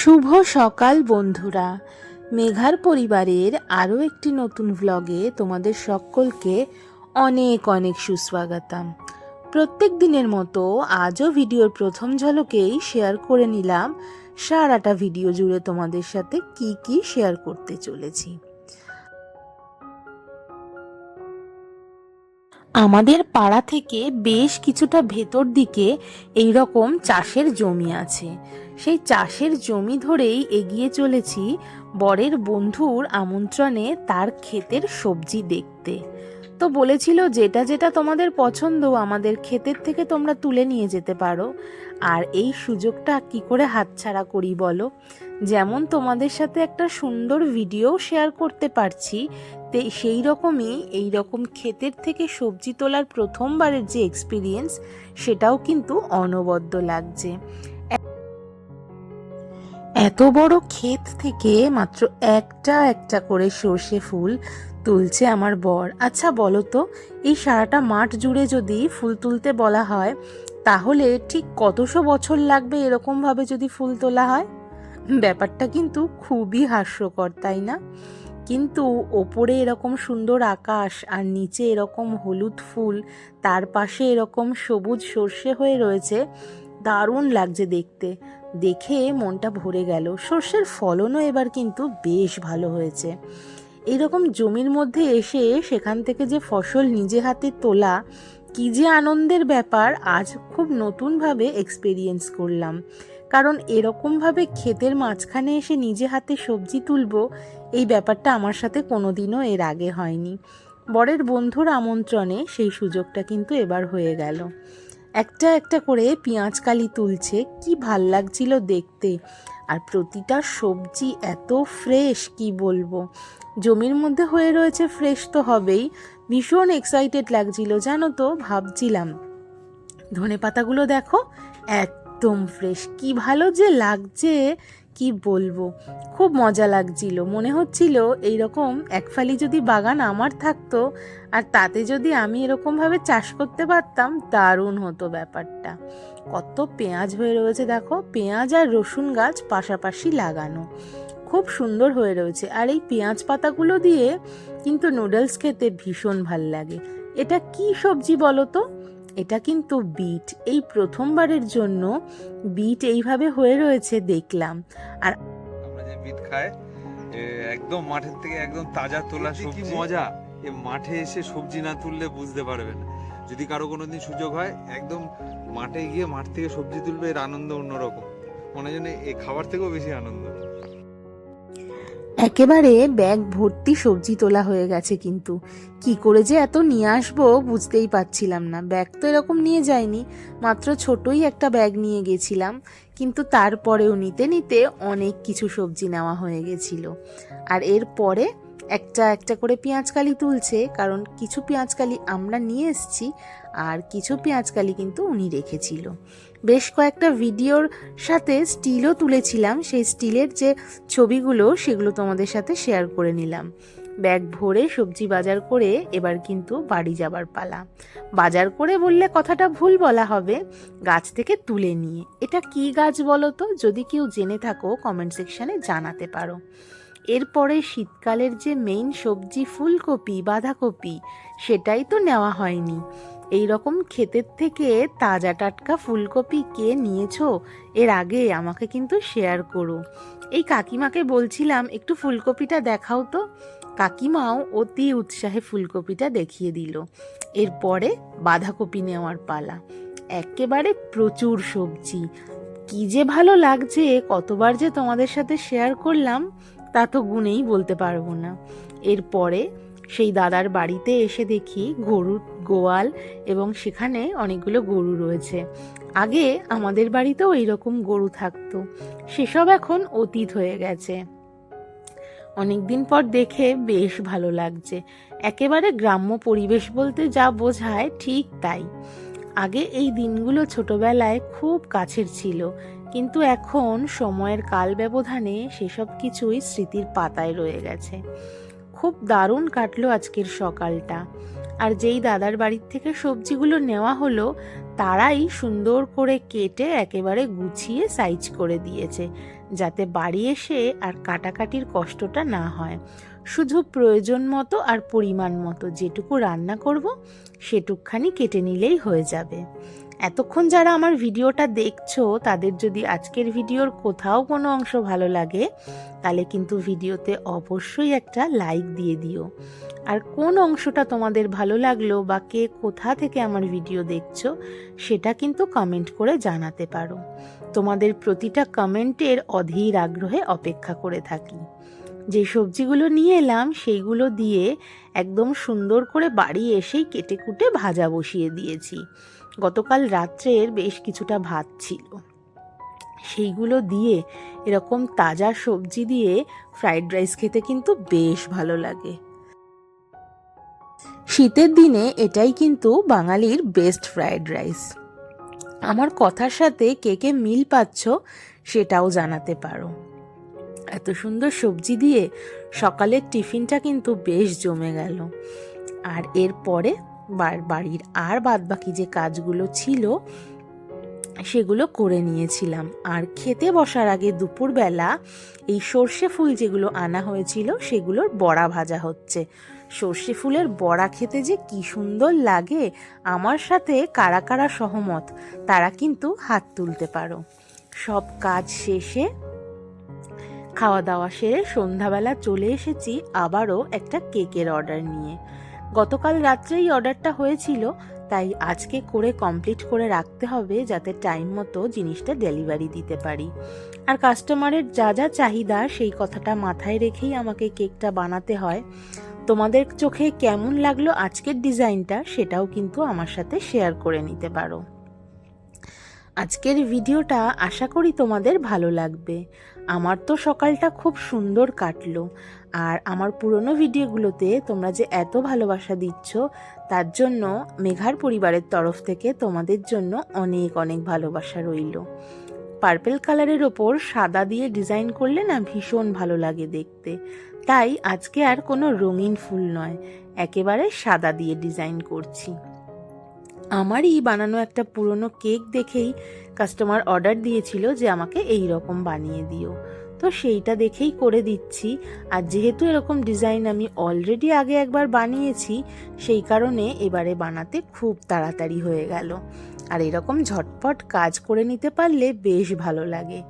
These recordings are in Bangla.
শুভ সকাল, বন্ধুরা। মেঘার পরিবারের আরও একটি নতুন ভ্লগে তোমাদের সকলকে অনেক অনেক সুস্বাগতম। প্রত্যেক দিনের মতো আজও ভিডিওর প্রথম ঝলকেই শেয়ার করে নিলাম। সারাটা ভিডিও জুড়ে তোমাদের সাথে কি কি শেয়ার করতে চলেছি। আমাদের পাড়া থেকে বেশ কিছুটা ভেতর দিকে এই রকম চাষের জমি আছে। সেই চাষের জমি ধরেই এগিয়ে চলেছি বরের বন্ধুর আমন্ত্রণে তার ক্ষেতের সবজি দেখতে। তো বলেছিল যেটা যেটা তোমাদের পছন্দ আমাদের ক্ষেতের থেকে তোমরা তুলে নিয়ে যেতে পারো। আর এই সুযোগটা কি করে হাতছাড়া করি বলো? যেমন তোমাদের সাথে একটা সুন্দর ভিডিও শেয়ার করতে পারছি। সেই রকমই এই রকম ক্ষেতের থেকে সবজি তোলার প্রথমবারের যে এক্সপিরিয়েন্স সেটাও কিন্তু অনবদ্য লাগছে। এত বড় ক্ষেত থেকে মাত্র একটা একটা করে সর্ষে ফুল তুলছে আমার বর। আচ্ছা বলো তো, এই সারাটা মাঠ জুড়ে যদি ফুল তুলতে বলা হয়, তাহলে ঠিক কতশো বছর লাগবে এরকমভাবে যদি ফুল তোলা হয়? ব্যাপারটা কিন্তু খুবই হাস্যকর, তাই না? কিন্তু ওপরে এরকম সুন্দর আকাশ আর নিচে এরকম হলুদ ফুল, তার পাশে এরকম সবুজ সর্ষে হয়ে রয়েছে, দারুণ লাগছে দেখতে। দেখে মনটা ভরে গেল। সর্ষের ফলনও এবার কিন্তু বেশ ভালো হয়েছে। এরকম জমির মধ্যে এসে সেখান থেকে যে ফসল নিজে হাতে তোলা, কি যে আনন্দের ব্যাপার, আজ খুব নতুনভাবে এক্সপেরিয়েন্স করলাম। কারণ এরকমভাবে ক্ষেতের মাঝখানে এসে নিজে হাতে সবজি তুলবো, এই ব্যাপারটা আমার সাথে কোনোদিনও এর আগে হয়নি। বরের বন্ধুর আমন্ত্রণে সেই সুযোগটা কিন্তু এবার হয়ে গেল। একটা একটা করে পেঁয়াজ কালি তুলছে, কি ভালো লাগছিল দেখতে। আর প্রতিটা সবজি এত ফ্রেশ, কি বলব। জমির মধ্যে হয়ে রয়েছে ফ্রেশ তো হবেই। ভীষণ এক্সাইটেড লাগছিল, জানো তো, ভাবছিলাম। ধনে পাতাগুলো দেখো, একদম ফ্রেশ। কি ভালো যে লাগছে কি বলব? খুব মজা লাগছিল। মনে হচ্ছিল এইরকম এক ফালি যদি বাগান আমার থাকতো আর তাতে যদি আমি এরকমভাবে চাষ করতে পারতাম, দারুণ হতো ব্যাপারটা। কত পেঁয়াজ হয়ে রয়েছে দেখো, পেঁয়াজ আর রসুন গাছ পাশাপাশি লাগানো। খুব সুন্দর হয়ে রয়েছে। আর এই পেঁয়াজ পাতাগুলো দিয়ে কিন্তু নুডলস খেতে ভীষণ ভালো লাগে। এটা কি সবজি বলো তো? এটা কিন্তু বিট এই প্রথমবারের জন্য বিট এইভাবে হয়ে রয়েছে দেখলাম। আর আমরা যে বিট খাই একদম মাঠের থেকে একদম তাজা তোলা সবজি। মজা? এ মাঠে এসে সবজি না তুললে বুঝতে পারবেন না। যদি কারও কোনোদিন সুযোগ হয় একদম মাঠে গিয়ে মাঠ থেকে সবজি তুলবে এর আনন্দ অন্যরকম। মনে হয় যেন এই খাবার থেকেও বেশি আনন্দ। একেবারে ব্যাগ ভর্তি সবজি তোলা হয়ে গেছে কিন্তু। কি করে যে এত নিয়ে আসব বুঝতেই পারছিলাম না। ব্যাগ তো এরকম নিয়ে যায়নি, মাত্র ছোটই একটা ব্যাগ নিয়ে গেছিলাম। কিন্তু তারপরেও নিতে নিতে অনেক কিছু সবজি নেওয়া হয়ে গেছিল। আর এরপরে একটা একটা করে পেঁয়াজকালি তুলছে, কারণ কিছু পেঁয়াজকালি আমরা নিয়ে এসেছি আর কিছু পেঁয়াজকালি কিন্তু উনি রেখেছিল। বেশ কয়েকটা ভিডিওর সাথে স্টিলও তুলেছিলাম, সেই স্টিলের যে ছবিগুলো সেগুলো তোমাদের সাথে শেয়ার করে নিলাম। ব্যাগ ভরে সবজি বাজার করে এবার কিন্তু বাড়ি যাবার পালা। বাজার করে বললে কথাটা ভুল বলা হবে, গাছ থেকে তুলে নিয়ে। এটা কি গাছ বলো তো? যদি কেউ জেনে থাকো কমেন্ট সেকশানে জানাতে পারো। এরপরে শীতকালের যে মেইন সবজি ফুলকপি, বাঁধাকপি, সেটাই তো নেওয়া হয়নি। এই রকম ক্ষেতের থেকে তাজা টাটকা ফুলকপি কে নিয়েছো? এর আগে আমাকে কিন্তু শেয়ার করো। এই কাকিমাকে বলছিলাম, একটু ফুলকপিটা দেখাও তো। কাকিমাও অতি উৎসাহে ফুলকপিটা দেখিয়ে দিল। এরপরে বাঁধাকপি নেওয়ার পালা। একেবারে প্রচুর সবজি। কি যে ভালো লাগছে, কতবার যে তোমাদের সাথে শেয়ার করলাম। তা তো গুণেই বলতে পারব না। এরপরে সেই দাদার বাড়িতে এসে দেখি গরুর গোয়াল এবং সেখানে অনেকগুলো গরু রয়েছে। আগে আমাদের বাড়িতেও এইরকম গরু থাকতো। সেসব এখন অতীত হয়ে গেছে। অনেকদিন পর দেখে বেশ ভালো লাগছে। একেবারে গ্রাম্য পরিবেশ বলতে যা বোঝায় ঠিক তাই। আগে এই দিনগুলো ছোটবেলায় খুব কাছের ছিল। কিন্তু এখন সময়ের কাল ব্যবধানে সেসব কিছুই স্মৃতির পাতায় রয়ে গেছে। খুব দারুণ কাটলো আজকের সকালটা। আর যেই দাদার বাড়ির থেকে সবজিগুলো নেওয়া হলো, তারাই সুন্দর করে কেটে একেবারে গুছিয়ে সাইজ করে দিয়েছে, যাতে বাড়ি এসে আর কাটাকাটির কষ্টটা না হয়। শুধু প্রয়োজন মতো আর পরিমাণ মতো যেটুকু রান্না করব, সেটুকখানি কেটে নিলেই হয়ে যাবে। এতক্ষণ যারা আমার ভিডিওটা দেখছ, তাদের যদি আজকের ভিডিওর কোথাও কোনো অংশ ভালো লাগে, তাহলে কিন্তু ভিডিওতে অবশ্যই একটা লাইক দিয়ে দিও। আর কোন অংশটা তোমাদের ভালো লাগল বা কে কোথা থেকে আমার ভিডিও দেখছ, সেটা কিন্তু কমেন্ট করে জানাতে পারো। তোমাদের প্রতিটা কমেন্টের অধীর আগ্রহে অপেক্ষা করে থাকি। যে সবজিগুলো নিয়ে এলাম, সেইগুলো দিয়ে একদম সুন্দর করে বাড়ি এসেই কেটে কুটে ভাজা বসিয়ে দিয়েছি। গতকাল রাত্রের বেশ কিছুটা ভাত ছিল। সেইগুলো দিয়ে এরকম তাজা সবজি দিয়ে ফ্রাইড রাইস খেতে কিন্তু বেশ ভালো লাগে। শীতের দিনে এটাই কিন্তু বাঙালির বেস্ট ফ্রাইড রাইস। আমার কথার সাথে কে কে মিল পাচ্ছ সেটাও জানাতে পারো। এত সুন্দর সবজি দিয়ে সকালের টিফিনটা কিন্তু বেশ জমে গেল। আর এরপরে বাড়ির আর বাদবাকি যে কাজগুলো ছিল, সেগুলো করে নিয়েছিলাম। আর খেতে বসার আগে দুপুরবেলা এই সর্ষে ফুল যেগুলো আনা হয়েছিল, সেগুলোর বড়া ভাজা হচ্ছে। সর্ষে ফুলের বড়া খেতে যে কি সুন্দর লাগে, আমার সাথে কারা কারা সহমত, তারা কিন্তু হাত তুলতে পারো। সব কাজ শেষে, খাওয়া দাওয়া সেরে সন্ধ্যাবেলা চলে এসেছি আবারও একটা কেকের অর্ডার নিয়ে। গতকাল রাত্রেই অর্ডারটা হয়েছিল, তাই আজকে করে কমপ্লিট করে রাখতে হবে যাতে টাইম মতো জিনিসটা ডেলিভারি দিতে পারি। আর কাস্টমারের যা যা চাহিদা সেই কথাটা মাথায় রেখেই আমাকে কেকটা বানাতে হয়। তোমাদের চোখে কেমন লাগল আজকের ডিজাইনটা সেটাও কিন্তু আমার সাথে শেয়ার করে নিতে পারো। আজকের ভিডিওটা আশা করি তোমাদের ভালো লাগবে। আমার তো সকালটা খুব সুন্দর কাটলো। আর আমার পুরনো ভিডিওগুলোতে তোমরা যে এত ভালোবাসা দিচ্ছ, তার জন্য মেঘার পরিবারের তরফ থেকে তোমাদের জন্য অনেক অনেক ভালোবাসা রইল। পার্পেল কালারের ওপর সাদা দিয়ে ডিজাইন করলে না ভীষণ ভালো লাগে দেখতে। তাই আজকে আর কোনো রঙিন ফুল নয়, একেবারে সাদা দিয়ে ডিজাইন করছি। আমারই বানানো একটা পুরনো কেক দেখেই কাস্টমার অর্ডার দিয়েছিল যে আমাকে এই রকম বানিয়ে দিও। তো সেইটা দেখেই করে দিচ্ছি। আর যেহেতু এরকম ডিজাইন আমি অলরেডি আগে একবার বানিয়েছি, সেই কারণে এবারে বানাতে খুব তাড়াতাড়ি হয়ে গেল। আর এরকম ঝটপট কাজ করে নিতে পারলে বেশ ভালো লাগে।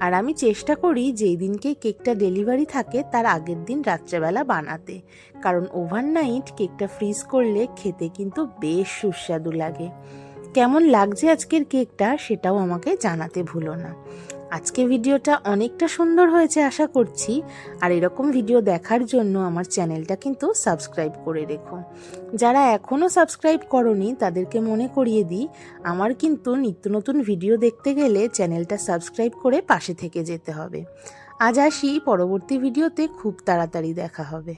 আর আমি চেষ্টা করি যেই দিনকে কেকটা ডেলিভারি থাকে, তার আগের দিন রাত্রেবেলা বানাতে। কারণ ওভারনাইট কেকটা ফ্রিজ করলে খেতে কিন্তু বেশ সুস্বাদু লাগে। কেমন লাগছে আজকের কেকটা, সেটাও আমাকে জানাতে ভুলো না। আজকে ভিডিওটা অনেকটা সুন্দর হয়েছে আশা করছি। আর এরকম ভিডিও দেখার জন্য আমার চ্যানেলটা কিন্তু সাবস্ক্রাইব করে রেখো। যারা এখনও সাবস্ক্রাইব করনি, তাদেরকে মনে করিয়ে দিই, আমার কিন্তু নিত্য নতুন ভিডিও দেখতে গেলে চ্যানেলটা সাবস্ক্রাইব করে পাশে থেকে যেতে হবে। আজ আসি, পরবর্তী ভিডিওতে খুব তাড়াতাড়ি দেখা হবে।